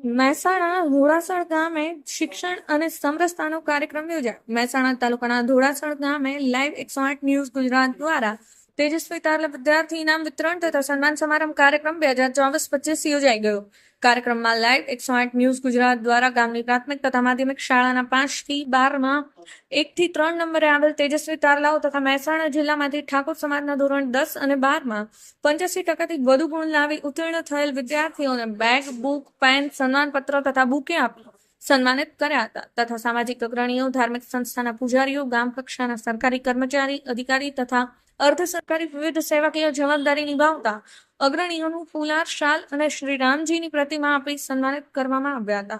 મહેસાણા ધોળાસણ ગામે શિક્ષણ અને સમરસતાનો કાર્યક્રમ યોજાયો. મહેસાણા તાલુકાના ધોળાસણ ગામે લાઈવ એકસો આઠ ન્યૂઝ ગુજરાત દ્વારા તેજસ્વી તારલા વિદ્યાર્થી ઇનામ વિતરણ તથા સન્માન સમારંભ કાર્યક્રમ બે હજાર ચોવીસ પચીસ યોજાઈ ગયો. કાર્યક્રમમાં લાઈવ એકસો આઠ ન્યૂઝ ગુજરાત દ્વારા ગામની પ્રાથમિક તથા માધ્યમિક શાળાના પાંચથી બારમાં એક થી ત્રણ નંબરે આવેલ તેજસ્વી તારલાઓ તથા મહેસાણા જિલ્લામાંથી ઠાકોર સમાજના ધોરણ દસ અને બારમાં પંચ્યાસી ટકાથી વધુ ગુણ લાવી ઉત્તીર્ણ થયેલ વિદ્યાર્થીઓને બેગ બુક પેન સન્માનપત્ર તથા બુકે આપી સન્માનિત કર્યા હતા. તથા સામાજિક અગ્રણીઓ, ધાર્મિક સંસ્થાના પૂજારીઓ, ગામ કક્ષાના સરકારી કર્મચારી, અધિકારી તથા અર્ધ સરકારી વિવિધ સેવાકીય જવાબદારી નિભાવતા અગ્રણીઓનું ફુલાર શાલ અને શ્રીરામજીની પ્રતિમા આપી સન્માનિત કરવામાં આવ્યા હતા.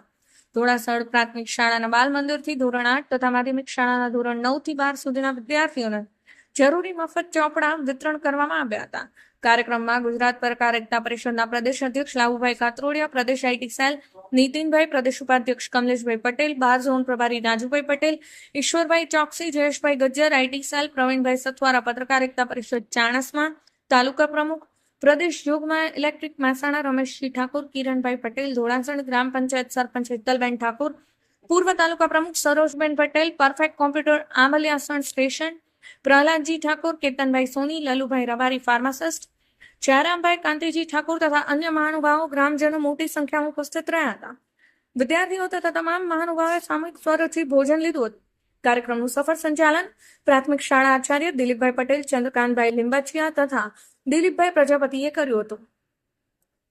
ધોળાસળ પ્રાથમિક શાળાના બાલ મંદિરથી ધોરણ આઠ તથા માધ્યમિક શાળાના ધોરણ નવથી બાર સુધીના વિદ્યાર્થીઓને જરૂરી મફત ચોપડા વિતરણ કરવામાં આવ્યા હતા. કાર્યક્રમમાં ગુજરાત પત્રકારિતા પરિષદના પ્રદેશ અધ્યક્ષ લાભુભાઈ કાતરોડિયા, પ્રદેશ આઈટી સેલ નીતિનભાઈ, પ્રદેશ ઉપાધ્યક્ષ કમલેશભાઈ પટેલ, બાર ઝોન પ્રભારી રાજુભાઈ પટેલ, ઈશ્વરભાઈ ચોકસી, જયેશભાઈ ગજ્જર, આઈટી સેલ પ્રવીણભાઈ સથવારા, પત્રકાર એકતા પરિષદ ચાણસમા તાલુકા પ્રમુખ, પ્રદેશ યુગમાં ઇલેક્ટ્રિક મહેસાણા રમેશજી ઠાકોર, કિરણભાઈ પટેલ, ધોળાસણ ગ્રામ પંચાયત સરપંચ હેતલબેન ઠાકોર, પૂર્વ તાલુકા પ્રમુખ Sarojben Patel, perfect computer Amliyasan station Prahladji Thakor, Ketanbhai Soni, Lalubhai Ravari pharmacist, Jayrambhai Kantiji Thakor તથા અન્ય મહાનુભાવો ગ્રામજનો મોટી સંખ્યામાં ઉપસ્થિત રહ્યા હતા. વિદ્યાર્થીઓ તથા તમામ મહાનુભાવોએ સામૂહિક સ્વરથી ભોજન લીધું હતું. કાર્યક્રમનું સફળ સંચાલન પ્રાથમિક શાળા આચાર્ય દિલીપભાઈ પટેલ, ચંદ્રકાંતભાઈ લીંબાચિયા તથા દિલીપભાઈ પ્રજાપતિએ કર્યું હતું.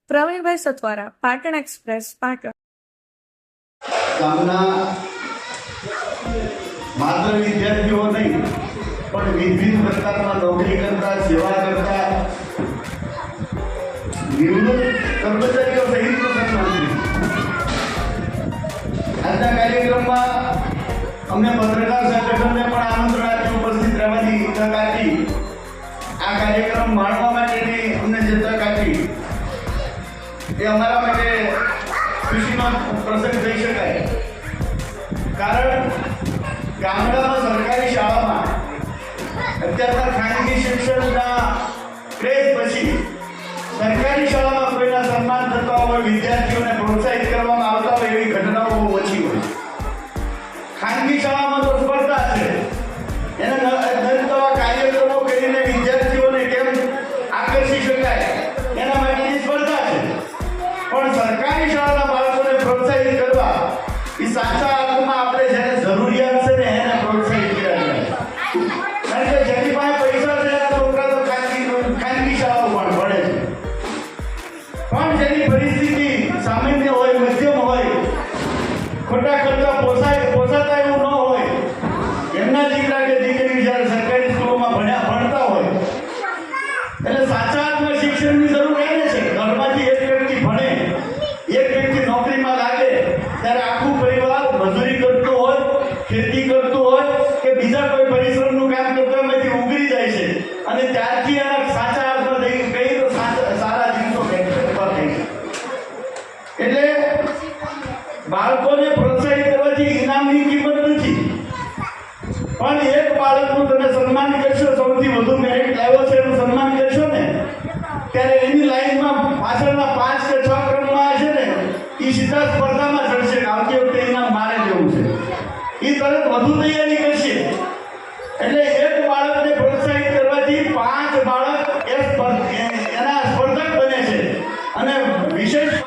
પ્રવીણભાઈ સથવારા, પાટણ એક્સપ્રેસ, પાટણ. ગામના માત્ર વિદ્યાર્થીઓ નહીં પણ વિવિધ પ્રકારમાં નોકરી કરતા, સેવા કરતા, નિવૃત્ત કર્મચારીઓ સહિતનું આજના કાર્યક્રમમાં અમને પત્રકાર સંગઠનને પણ આમંત્રણ આપી ઉપસ્થિત રહેવાની તક આપી આ કાર્યક્રમ માણવા માટેની અમને જે તક આપી એ અમારા માટે ખુશીનો પ્રસંગ થઈ શકાય. કારણ શાળામાં અત્યારના ખાનગી શિક્ષણના ક્રેઝ પછી સરકારી શાળામાં કોઈના સન્માન થતા હોય, વિદ્યાર્થીઓને પ્રોત્સાહિત કરવામાં આવતા હોય એવી ઘટનાઓ બહુ ઓછી હોય ખાનગી શાળામાં તો સ્પર્ધા છે. એને નવા કાર્યક્રમો કરીને વિદ્યાર્થીઓને કેમ આકર્ષી શકાય? એના માટેની સ્પર્ધા છે. પણ સરકારી શાળાના બાળકોને પ્રોત્સાહિત કરવા એ સાચા ખોટા ખર્ચા પોસાય પોસાતા એવું ન હોય. એમના દીકરા કે દીકરી જ્યારે સરકારી સ્કૂલોમાં ભણ્યા ભણતા હોય. એટલે સાચા અર્થમાં શિક્ષણની જરૂર એને છે. ઘરમાંથી એક વ્યક્તિ ભણે, એક વ્યક્તિ નોકરીમાં લાગે, ત્યારે આખું પરિવાર મજૂરી કરતું હોય, ખેતી કરતું હોય, કે બીજા કોઈ પરિશ્રમનું કામ કરતા એમાંથી ઉગરી જાય છે. અને ત્યારથી એના સાચા અર્થમાં કહીએ તો સારા દિવસો એટલે એક બાળકનું તમે સન્માન કરશો, સૌથી વધુ મેરિટ લાવ્યો છે એનું સન્માન કરશો ને? ત્યારે એની લાઈનમાં પાછળના પાંચ કે છ ક્રમમાં છે ને એ સીધા સ્પર્ધામાં ચડશે આવતી વખતે એના મારે જવું છે. એ તરત વધુ તૈયારી કરશે. એટલે